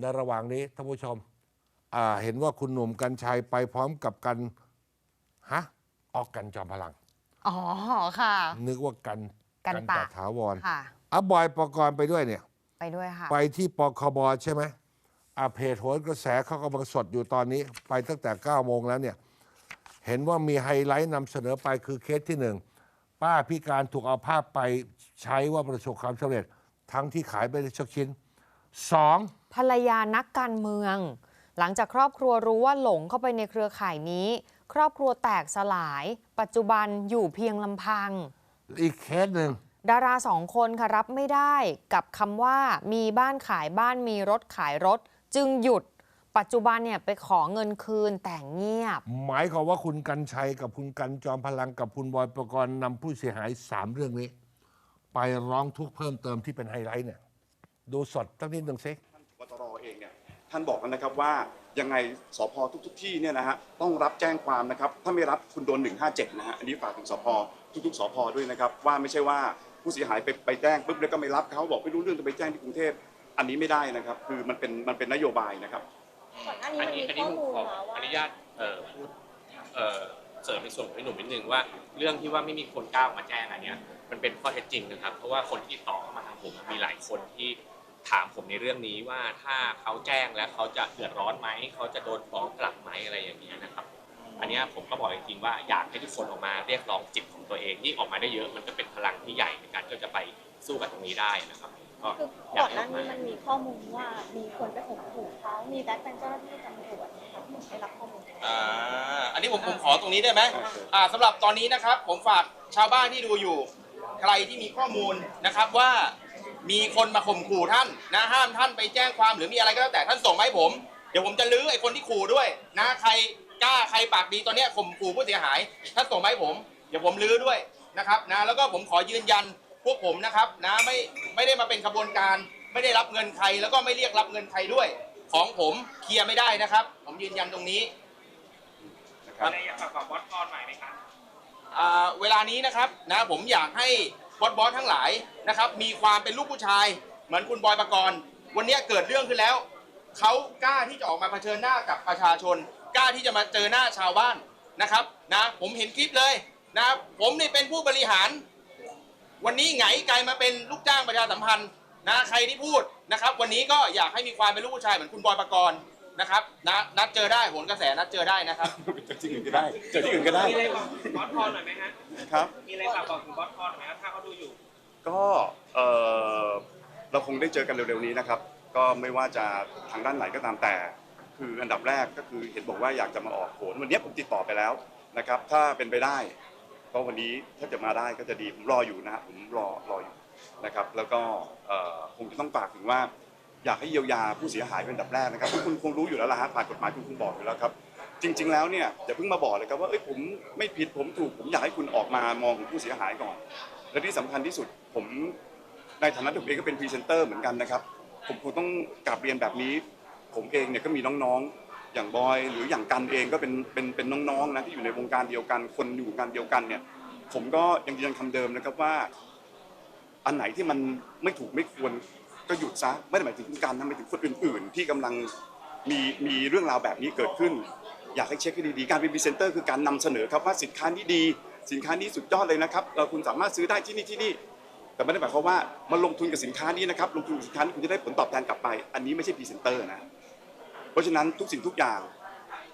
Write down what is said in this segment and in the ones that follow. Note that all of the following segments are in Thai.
ในระหว่างนี้ท่านผู้ชมอ่าเห็นว่าคุณหนุ่มกัญชัยไปพร้อมกับกันฮะออกกันจอมพลัง อ๋อค่ะ นึกว่ากันกันตะตะถาวรค่ะอะบอยประกรณ์ไปด้วยเนี่ย ไปด้วยค่ะ ไปที่ปคบใช่ไหมอะเพจโหนกระแสเขากำลังสดอยู่ตอนนี้ ไปตั้งแต่9โมงแล้วเนี่ย เห็นว่ามีไฮไลท์นำเสนอไปคือเคสที่หนึ่งป้าพิการถูกเอาภาพไปใช้ว่าประสบความสำเร็จ ทั้งที่ขายไปได้สักชิ้น สองภรรยานักการเมือง หลังจากครอบครัวรู้ว่าหลงเข้าไปในเครือข่ายนี้ ครอบครัวแตกสลาย ปัจจุบันอยู่เพียงลำพัง อีกเคสหนึ่งดาราสองคนค่ะรับไม่ได้กับคำว่ามีบ้านขายบ้านมีรถขายรถ จึงหยุดปัจจุบันเนี่ยไปขอเงินคืนแต่เงียบ หมายความว่าคุณกันชัยกับคุณกันจอมพลังกับคุณบอยประกรณ์นำผู้เสียหายสามเรื่องนี้ ไปร้องทุกข์เพิ่มเติมที่เป็นไฮไลท์เนี่ย ดูสดตั้งนิดหนึ่งสิวตรเองเนี่ยท่านบอกแล้วนะครับว่ายังไงสพทุกๆที่เนี่ยนะฮะต้องรับแจ้งความนะครับถ้าไม่รับคุณโดน 157 นะฮะอันนี้ฝากถึงสพทุกๆสพด้วยนะครับว่าไม่ใช่ว่าผู้เสียหายไปไปแจ้งปุ๊บแล้วก็ไม่รับเขาบอกไม่รู้เรื่องจะไปแจ้งที่กรุงเทพอันนี้ไม่ได้นะครับคือมันเป็นมันเป็นนโยบายนะครับก่อนหน้านี้อันมันนี้มีอันข้นี้อผมมูลขอมาว่าอนุญาตเอ่อพูดเอ่อเสริมในส่วนของพี่หนุ่มนิดนึงว่าเรื่องที่ว่าไม่มีคนกล้าออกมาแจ้งอันเนี้ยมันเป็นข้อเท็จจริงนะครับ เพราะว่าคนที่ติดต่อเข้ามาทางผมมีหลายคนที่ ถามผมในเรื่องนี้ว่าถ้าเขาแจ้งแล้วเขาจะเดือดร้อนไหมเขาจะโดนฟ้องกลับไหมอะไรอย่างเงี้ยนะครับ อันเนี้ยผมก็บอกจริงๆว่าอยากให้ทุกคนออกมาเรียกร้องจิตของตัวเองยิ่งออกมาได้เยอะมันก็เป็นพลังที่ใหญ่ในการที่จะไปสู้กับตรงนี้ได้นะครับก็คืออยาก่กอนหให้อน้าอกมานี้มันมีข้อมูลว่ามีคนไปข่มขู่เขามีแบ็คเป็นเจ้าหน้าที่ตำรวจนะคะผมได้รับข้อมูลอ่าอันนี้ผมผมขอตรงนี้ได้ไหมอ่าสำหรับตอนนี้นะครับผมฝากชาวบ้านที่ดูอยู่ ใครที่มีข้อมูลนะครับว่า มีคนมาข่มขู่ท่านนะห้ามท่านไปแจ้งความหรือมีอะไรก็แล้วแต่ท่านส่งมาให้ผม เดี๋ยวผมจะลื้อไอ้คนที่ขู่ด้วยนะใครกล้าใครปากดีตอนเนี้ยข่มขู่ผู้เสียหายท่านส่งมาให้ผม เดี๋ยวผมลื้อด้วยนะครับนะแล้วก็ผมขอยืนยันพวกผมนะครับนะไม่ไม่ได้มาเป็นขบวนการ ไม่ได้รับเงินใครแล้วก็ไม่เรียกรับเงินใครด้วย ของผมเคลียร์ไม่ได้นะครับ ผมยืนยันตรงนี้นะครับอ่าเวลานี้นะครับนะผมอยากให้ บอสบอสทั้งหลายนะครับ มีความเป็นลูกผู้ชาย เหมือนคุณบอยปกรณ์วันนี้เกิดเรื่องขึ้นแล้ว เขากล้าที่จะออกมาเผชิญหน้ากับประชาชน กล้าที่จะมาเจอหน้าชาวบ้านนะครับนะผมเห็นคลิปเลยนะผมนี่เป็นผู้บริหาร วันนี้ไงกลายมาเป็นลูกจ้างประชาสัมพันธ์นะใครที่พูดนะครับ วันนี้ก็อยากให้มีความเป็นลูกผู้ชายเหมือนคุณบอยปกรณ์ นะครับนะนัดเจอได้โหนกระแสนัดเจอได้นะครับ เจอที่อื่นก็ได้เจอที่อื่นก็ได้มีอะไรบอกถึงบอสพอหน่อยไหมฮะครับ มีอะไรฝากบอกถึงบอสพอหน่อยไหมครับถ้าเขาดูอยู่ ก็เอ่อเราคงได้เจอกันเร็วๆนี้นะครับ ก็ไม่ว่าจะทางด้านไหนก็ตามแต่ คืออันดับแรกก็คือเห็นบอกว่าอยากจะมาออกโขนวันนี้ผมติดต่อไปแล้วนะครับ ถ้าเป็นไปได้ก็วันนี้ถ้าจะมาได้ก็จะดีผมรออยู่นะฮะผมรอรออยู่นะครับ แล้วก็เอ่อคงจะต้องฝากถึงว่า อยากให้เยียวยาผู้เสียหายเป็นอันดับแรกนะครับคุณคงรู้อยู่แล้วล่ะฮะผ่านกฎหมายคุณคงบอกอยู่แล้วครับ จริง ๆ แล้วเนี่ยอย่าเพิ่งมาบอกเลยครับว่าเอ้ยผมไม่ผิดผมถูกผมอยากให้คุณออกมามองถึงผู้เสียหายก่อน และที่สำคัญที่สุดผมในฐานะที่ผมเองก็เป็นพรีเซนเตอร์เหมือนกันนะครับ ผมคงต้องกลับเรียนแบบนี้ ผมเองเนี่ยก็มีน้องๆ อย่างบอยหรืออย่างกันเองก็เป็นเป็นเป็นน้องๆนะที่อยู่ในวงการเดียวกัน คนอยู่วงการเดียวกันเนี่ย ผมก็ยังยืนยันคำเดิมนะครับว่า อันไหนที่มันไม่ถูกไม่ควร ก็หยุดซะไม่ได้หมายถึงการทำไปถึงคนอื่น ๆ ที่กำลังมีมีเรื่องราวแบบนี้เกิดขึ้น อยากให้เช็คให้ดีๆการเป็นพรีเซนเตอร์คือการนำเสนอครับว่าสินค้านี้ดี สินค้านี้สุดยอดเลยนะครับเราคุณสามารถซื้อได้ที่นี่ที่นี่ แต่ไม่ได้หมายความว่ามาลงทุนกับสินค้านี้นะครับลงทุนกับสินค้านี้คุณจะได้ผลตอบแทนกลับไป อันนี้ไม่ใช่พรีเซนเตอร์นะเพราะฉะนั้นทุกสิ่งทุกอย่าง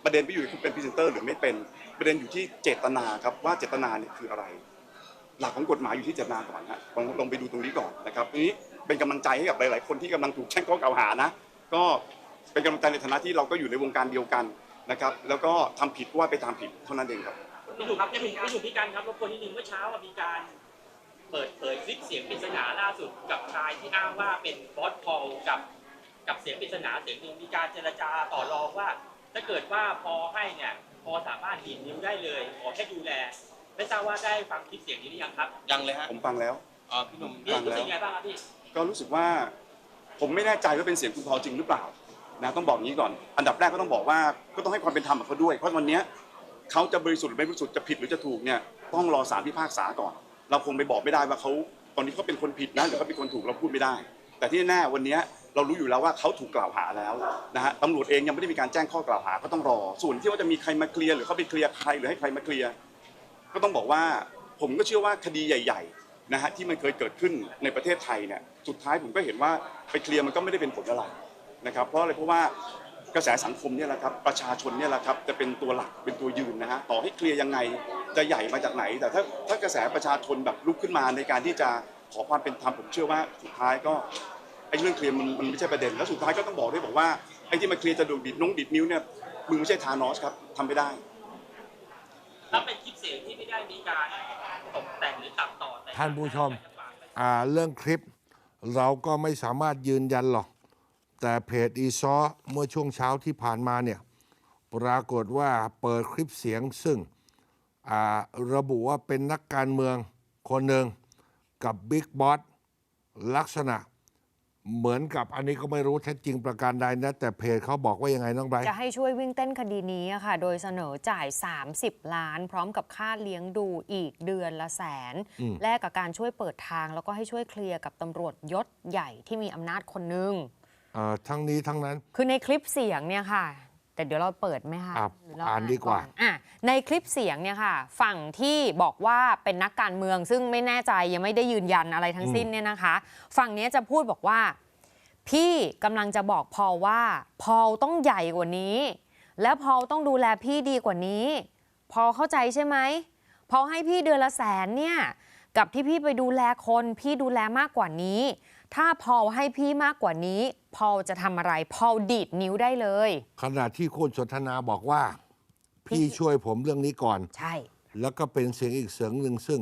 ประเด็นไม่อยู่ที่คุณเป็นพรีเซนเตอร์หรือไม่เป็นประเด็นอยู่ที่เจตนาครับว่าเจตนาเนี่ยคืออะไร หลักของกฎหมายอยู่ที่เจตนาก่อนฮะลองลองไปดูตรงนี้ก่อนนะครับนี้เป็นกำลังใจให้กับหลาย ๆ คนที่กำลังถูกแช่งข้อกล่าวหานะ ก็เป็นกำลังใจในฐานะที่เราก็อยู่ในวงการเดียวกันนะครับ แล้วก็ทำผิดก็ว่าไปตามผิดเท่านั้นเองครับพี่หนุ่ครับเนุ่มพี่หนุ่พี่กันครับรบกวนนิดนึงเมื่อเช้ามีการ เปิดเผยคลิปเสียงปริศนาล่าสุดกับชายที่อ้างว่าเป็นบอสพอลกับกับเสียงปริศนาเสียงหนึ่งมีการเจรจาต่อรองว่า ถ้าเกิดว่าพอให้เนี่ยพอสามารถดีดนิ้วได้เลยขอแค่ดูแล ไม่ทราบว่าได้ฟังคลิปเสียงนี้หรือยังครับยังเลยฮะผมฟังแล้วอ่าพี่หนุ่มพี่รู้สึกไงบ้างครับพี่ ก็รู้สึกว่าผมไม่แน่ใจว่าเป็นเสียงคุณพอจริงหรือเปล่านะต้องบอกงี้ก่อน อันดับแรกก็ต้องบอกว่าก็ต้องให้ความเป็นธรรมกับเขาด้วย เพราะวันเนี้ยเขาจะบริสุทธิ์หรือไม่บริสุทธิ์จะผิดหรือจะถูกเนี่ยต้องรอศาลพิพากษาก่อน เราคงไปบอกไม่ได้ว่าเขาตอนนี้เขาเป็นคนผิดนะหรือเขาเป็นคนถูกเราพูดไม่ได้ แต่ที่แน่ๆวันเนี้ยเรารู้อยู่แล้วว่าเขาถูกกล่าวหาแล้วนะฮะตำรวจเองยังไม่ได้มีการแจ้งข้อกล่าวหาก็ต้องรอ ส่วนที่ว่าจะมีใครมาเคลียร์หรือเขาไปเคลียร์ใครหรือให้ใครมาเคลียร์ ก็ต้องบอกว่าผมก็เชื่อว่าคดีใหญ่ๆนะฮะที่มันเคยเกิดขึ้นในประเทศไทยเนี่ยสุดท้ายผมก็เห็นว่าไปเคลียร์มันก็ไม่ได้เป็นผลอะไรนะครับ เพราะอะไรเพราะว่ากระแสสังคมเนี่ยแหละครับประชาชนเนี่ยแหละครับจะเป็นตัวหลักเป็นตัวยืนนะฮะต่อให้เคลียร์ยังไงจะใหญ่มาจากไหน แต่ถ้าถ้ากระแสประชาชนแบบลุกขึ้นมาในการที่จะขอความเป็นธรรมผมเชื่อว่าสุดท้ายก็ไอ้เรื่องเคลียร์มันมันไม่ใช่ประเด็นแล้วสุดท้ายก็ต้องบอกด้วยบอกว่าไอ้ที่มาเคลียร์จะดูดบิดน้องบิดนิ้วเนี่ยมึงไม่ใช่ทานอสครับทำไม่ได้ เป็นคลิปเสียงที่ไม่ได้มีการตกแต่งหรือตัดต่อแต่งท่านผู้ชมอ่าเรื่องคลิป เราก็ไม่สามารถยืนยันหรอก แต่เพจอีซอเมื่อช่วงเช้าที่ผ่านมาเนี่ยปรากฏว่าเปิดคลิปเสียงซึ่งอ่าระบุว่าเป็นนักการเมืองคนหนึ่งกับบิ๊กบอสลักษณะ เหมือนกับอันนี้ก็ไม่รู้แท้จริงประการใดนะ แต่เพจเขาบอกว่ายังไงน้องไบรท์จะให้ช่วยวิ่งเต้นคดีนี้อะค่ะ โดยเสนอจ่าย 30 ล้าน พร้อมกับค่าเลี้ยงดูอีกเดือนละแสนอืมแลกกับการช่วยเปิดทาง แล้วก็ให้ช่วยเคลียร์กับตำรวจยศใหญ่ที่มีอำนาจคนหนึงอ่าทั้งนี้ทั้งนั้น คือในคลิปเสียงเนี่ยค่ะ แต่เดี๋ยวเราเปิดไหมคะอะหรืเรอ่านดีกว่าอนอะ ในคลิปเสียงเนี่ยค่ะ ฝั่งที่บอกว่าเป็นนักการเมือง ซึ่งไม่แน่ใจยังไม่ได้ยืนยันอะไรทั้งสิ้นเนี่ยนะคะ ฝั่งเนี้ยจะพูดบอกว่า พี่กำลังจะบอกพอลว่า พอลต้องใหญ่กว่านี้ และพอลต้องดูแลพี่ดีกว่านี้ พอเข้าใจใช่ไหมพอให้พี่เดือนละแสนเนี่ยกับที่พี่ไปดูแลคนพี่ดูแลมากกว่านี้ ถ้าพอลให้พี่มากกว่านี้ พอลจะทำอะไร พอลดีดนิ้วได้เลย ขณะที่คุณสนทนาบอกว่า พี่ช่วยผมเรื่องนี้ก่อน ใช่ แล้วก็เป็นเสียงอีกเสียงหนึ่งซึ่ง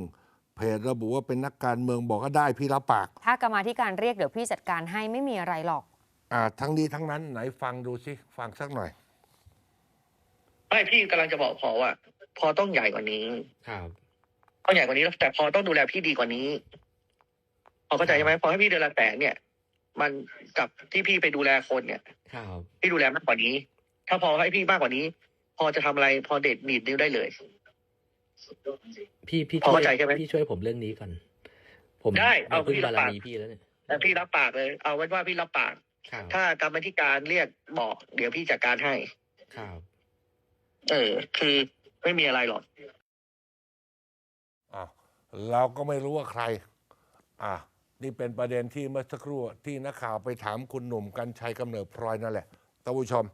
เพจระบุว่าเป็นนักการเมืองบอกก็ได้พี่รับปาก ถ้ากรรมาธิการเรียกเดี๋ยวพี่จัดการให้ไม่มีอะไรหรอก อ่า ทั้งนี้ทั้งนั้นไหนฟังดูสิฟังสักหน่อย ไม่พี่กำลังจะบอกพอว่าพอต้องใหญ่กว่านี้ ครับ ต้องใหญ่กว่านี้แต่พอต้องดูแลพี่ดีกว่านี้พอเข้าใจใช่ไหมพอให้พี่เดือนละแสนเนี่ย มันกับที่พี่ไปดูแลคนเนี่ย ครับ พี่ดูแลมากกว่านี้ ถ้าพอให้พี่มากกว่านี้ พอจะทำอะไรพอเด็ดหนีดนิ้วได้เลย พี่พี่พอช่วยเข้าใจใช่ไหมพี่ช่วยผมเรื่องนี้ก่อน ผมได้เอาพึ่งพี่รับาบรปากมีพี่แล้วเนี่ยแต่พี่รับปากเลย เอาไว้ว่าพี่รับปากครับถ้ากรรมธิการเรียกบอกเดี๋ยวพี่จัดการให้ครับเออ คือไม่มีอะไรหรอกอ้าวเราก็ไม่รู้ว่าใคร อะนี่เป็นประเด็นที่เมื่อสักครู่ที่นักข่าวไปถามคุณหนุ่มกัญชัยกำเนิดพลอยนั่นแหละท่านผู้ชม